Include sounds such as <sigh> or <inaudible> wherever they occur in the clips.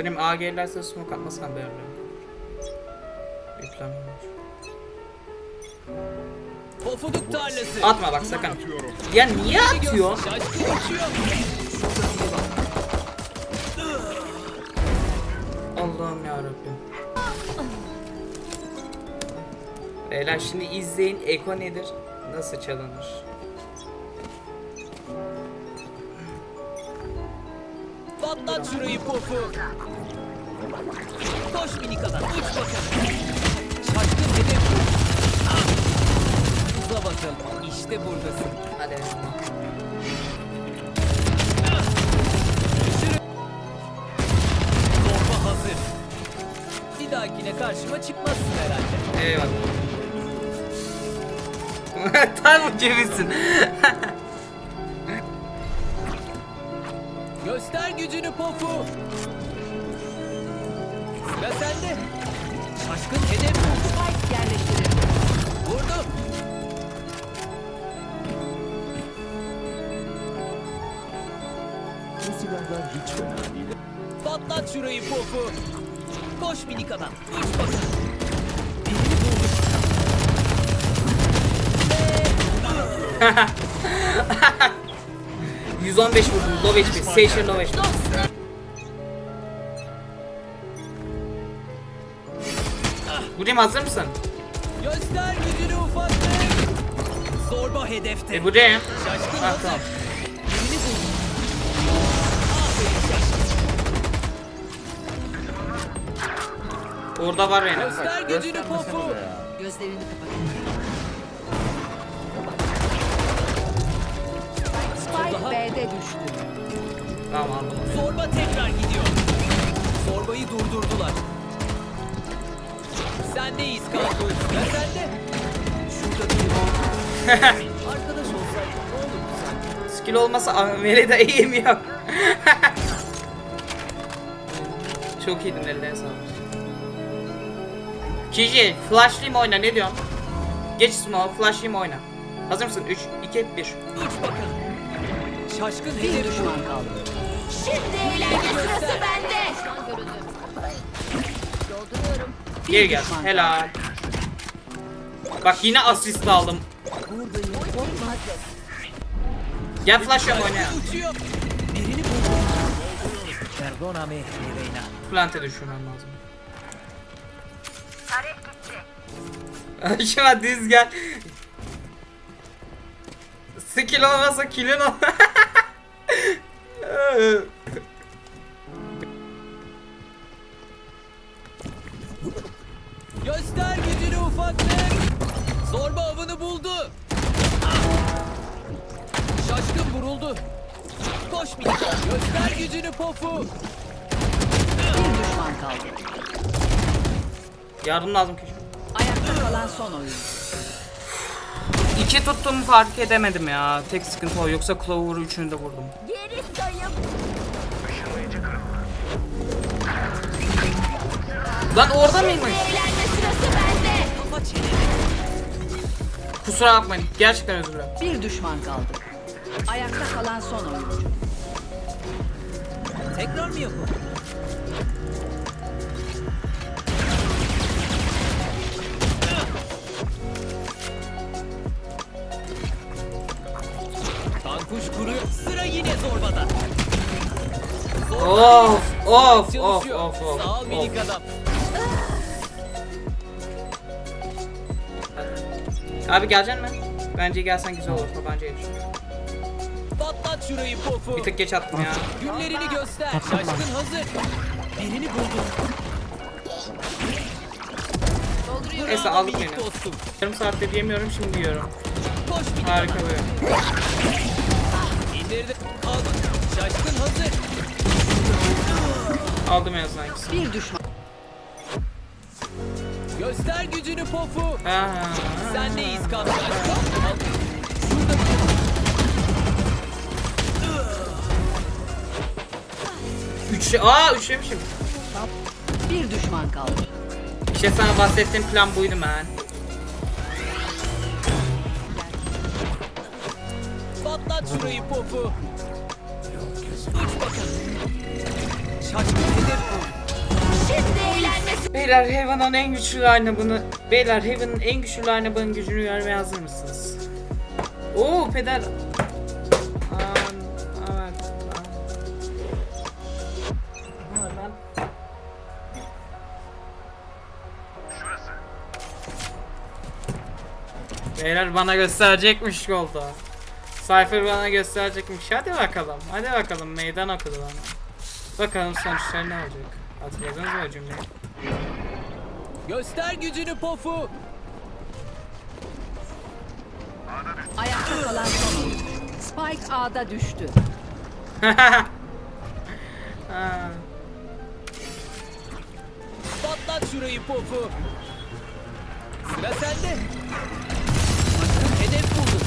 Benim A gelirlerse smoke atmasam böyle. Bir plan var. Pofuduk tarlası. Atma bak sakın. Ya niye atıyor? Allah'ım ya Rabbim. Beyler şimdi izleyin Eko nedir? Nasıl çalınır? Patlat şurayı pofu. Koş minik adam. Uç bakalım. Şaşkın hedef. Ah. Uza bakalım. İşte buradasın. Hadi. Bomba hazır. Bir dahakine karşıma çıkmazsın herhalde. Eyvallah. <laughs> Tam cevisin. <laughs> Göster gücünü pofu. Sıra sende. Şaşkın hedef. Spike yerleştirildi. Vurdu. Bu silahlar hiç fena değil. Patlat şurayı pofu. Koş minik adam. Uç bakalım. Birini bulduk. 115 vurdum. Low HP. Station low HP. Vurayım hazır mısın? Göster gücünü ufaklık. Zorba hedefte. E vurayım. Şaşkın Ah, hazır. tamam. Birini bulduk. Aferin şaşkın. Orada var benim. Göster gücünü pofu. Gözlerini kapatın. B'de düştü. Tamam aldım. Zorba tekrar gidiyor. Zorbayı durdurdular. Sendeyiz kanka. Ya sende. Şurada var. <laughs> Arkadaş olsaydı ne olurdu sanki? Skill olmasa Amel'e de iyiyim yok. <laughs> Çok iyiydin eline sağlık. Kiji, flashlayayım oyna ne diyorsun? Geç smoke, flashlayayım oyna. Hazır mısın? 3, 2, 1. Uç bakalım. Şaşkın Bir hedef düşman kaldı. Şimdi eğlence sırası bende. Geri gel. düşman Helal. Bak yine asist aldım. Gel flashlayalım oyna. Şaşkın uçuyor. Birini buldum. Perdóname, mi reina. Plante düşürmem lazım. <laughs> Aşağı düz gel. Skill olmasa killin ol. Göster gücünü ufaklık. Zorba avını buldu. Şaşkın vuruldu. Koş minik. Göster gücünü pofu. Bir düşman kaldı. Yardım lazım ki. Ayakta kalan son oyun. İki tuttuğumu fark edemedim ya. Tek sıkıntı o. Yoksa Clover'ı üçünü de vurdum. Geri sayım. Lan orada mıymış? Kusura bakmayın. Gerçekten özür dilerim. Bir düşman kaldı. Ayakta kalan son oyuncu. Tekrar mı yapalım? Kankuş kuruyor. Sıra yine zorbada. Zorba Of of çalışıyor. of of of. Sağ ol minik of. adam. Abi geleceksin mi? Bence gelsen güzel olur. Tabancaya düşür. Patlat şurayı pofu. Bir tık geç attım ya. Günlerini göster. Şaşkın hazır. Birini buldum. Neyse, aldık minik beni. dostum. Yarım saatte diyemiyorum şimdi diyorum. Koş minik Harika adam. İndirdi. Aldım. Şaşkın hazır. Aldım en azından ikisini. Bir düşman. Göster gücünü pofu. Ha. Sendeyiz kanka. Al. Şurada Üç, aa üçlemişim. Bir düşman kaldı. İşte sana bahsettiğim plan buydu man. Patlat şurayı pofu. Uç bakalım. Şaşkın hedef vur. Şimdi eğlenme Beyler Heaven'ın en güçlü bunu Beyler Heaven'ın en güçlü bunun gücünü görmeye hazır mısınız? Oo pedal. Beyler bana gösterecekmiş golda. Cypher bana gösterecekmiş. Hadi bakalım. Hadi bakalım. Meydan okudu bana. Bakalım sonuçlar ne olacak. Hatırladınız mı o cümleyi? Göster gücünü pofu. Ayakta kalan son oyuncu. Spike A'da düştü. <laughs> Ha. Patlat şurayı pofu. Sıra sende. Şaşkın hedef buldun.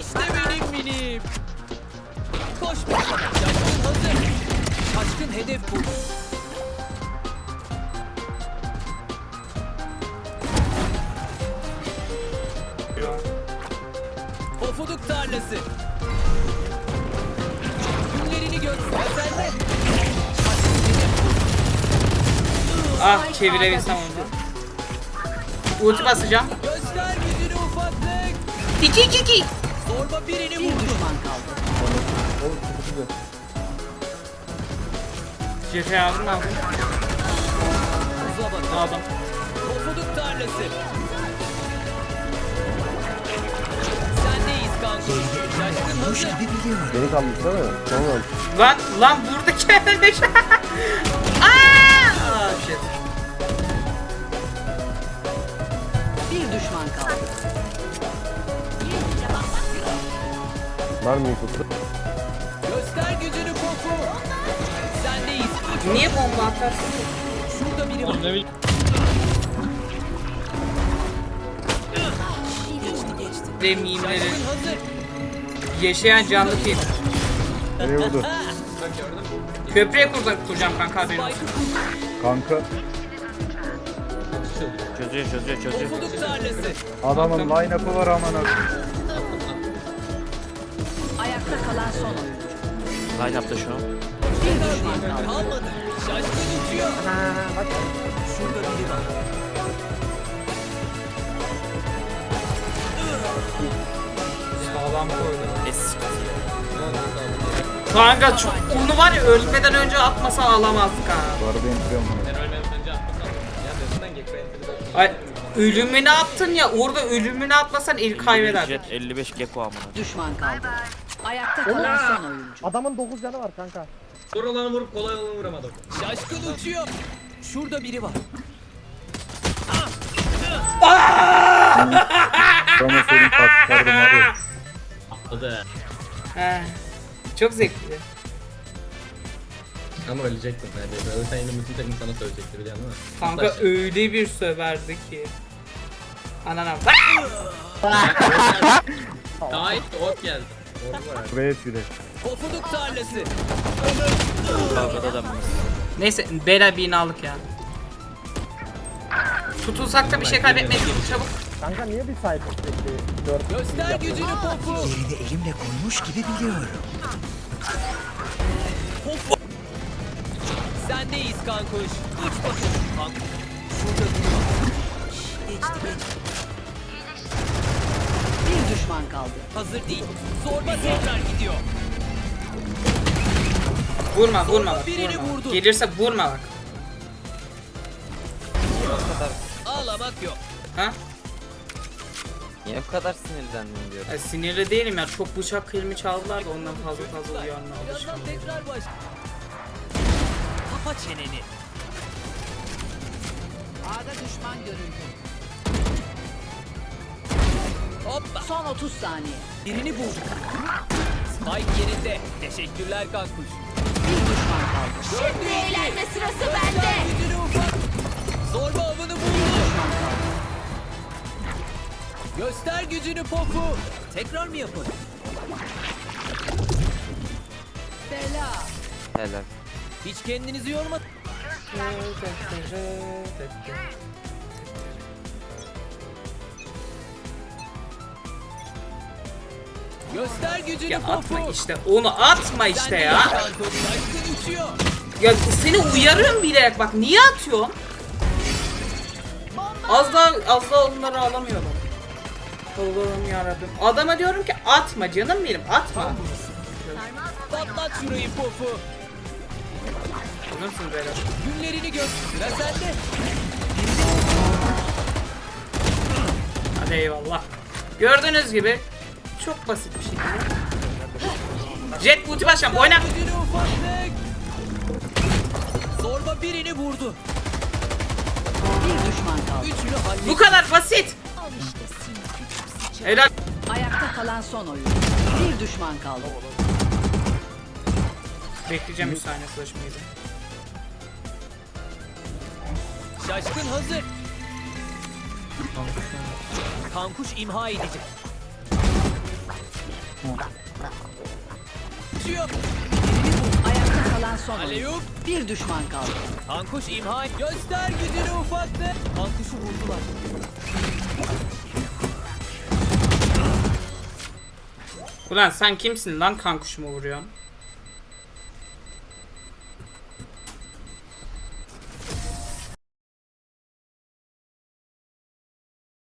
İşte benim minim. Koş bakalım. Şaşkın hazır. Şaşkın hedef buldun. Pofuduk tarlası. Günlerini. Sıra sende. Ah çevirebilsem onu. Ulti basacağım. Göster gücünü ufaklık. 2 2 2. Zorba birini Bir vurdu. düşman kaldı. Cefe aldım mı aldım. Hızla bak. Aldım. Pofuduk tarlası. Sendeyiz kanka. Şaşkın hazır. Beni kalmış değil mi? Tamam. Lan lan buradaki ölmüş. <laughs> Aa! Ah, shit. Bir düşman kaldı. Var mı yıkısı? Göster gücünü pofu. Sendeyiz. Niye bomba atarsın? Şurada biri var. Mimleri. Şaşkın hazır. Yaşayan canlı film. Nereye vurdu? <laughs> Köprüye kur kuracağım kanka haberin olsun. Kanka Çözüyor çözüyor çözüyor. pofuduk tarlası. adamın line-up'ı var aman abi. Ayakta kalan son oyuncu. Line up'ta şu an. Bir düşman kaldı. Kalmadı. Şaşkın uçuyor. Şurada biri var. Sağlam koydu. Es. Kanka çok onu var ya ölmeden önce atmasa alamazdık ha. Bu arada indiriyorum bunu. Ay ölümünü attın ya orada ölümünü atmasan el kaybeder. Jet 55 Gecko amına. Düşman kaldı. Ayakta kalan son oyuncu. Adamın 9 canı var kanka. Zor olanı vurup kolay olanı vuramadım. Şaşkın uçuyor. Şurada biri var. Bana senin patlardım abi. Atladı. He. Çok zevkli. Ama ölecektin neredeyse. Ölsen yine bütün takım sana söyleyecekti biliyorsun değil mi? Kanka Atlaş. öyle bir söverdi ki. Anana. <laughs> Ait ot geldi. Buraya et bir de. Pofuduk tarlası. Kavgada da? Neyse beyler birini aldık ya. Tutulsak da bir şey kaybetmeyiz çabuk. Kanka niye bir sahip sürekli 4 Göster gücünü pofu. elimle koymuş gibi biliyorum. Sendeyiz kankuş. Uç bakalım kankuş. Şurada var. Geçti geçti. Düşman kaldı. Hazır değil. Zorba tekrar gidiyor. Vurma vurma bak Birini vurma. vurdu. Gelirse vurma bak. Ağlamak yok. Ha? Niye bu kadar sinirlendin diyorum. Ya sinirli değilim ya çok bıçak kılımı çaldılar da ondan fazla fazla uyanma. Birazdan tekrar baş. Kapa çeneni. A'da düşman görüldü. Hoppa. Son 30 saniye. Birini bulduk. Spike yerinde. Teşekkürler kankuş. Bir düşman kaldı. Şimdi eğlenme sırası bende. Zorba avını buldu. Göster gücünü pofu. Tekrar mı yapın? Bela. Helal. Hiç kendinizi yorma. Göster gücünü Ya atma popu. işte onu atma işte ya. Ya seni uyarıyorum bilerek bak niye atıyorsun? Az daha az daha onları alamıyordum. Allah'ım yarabbim. Adama diyorum ki atma canım benim atma. Patlat şurayı. Hazır mısınız beyler? Günlerini gör. Sıra sende. Hadi eyvallah. Gördüğünüz gibi çok basit bir şekilde. Jet ulti başlam oyna. Zorba birini vurdu. Bir düşman kaldı. Üçünü. Bu kadar basit. Helal. Ayakta kalan son oyun. Bir düşman kaldı. Bekleyeceğim 3 saniye flash'ımı yedi. Şaşkın hazır. Kankuş imha edecek. Ayakta kalan son. Aleyup. Bir düşman kaldı. Kankuş imha Göster gücünü ufaklık. Kankuşu vurdular. Ulan sen kimsin lan kankuşumu vuruyorsun?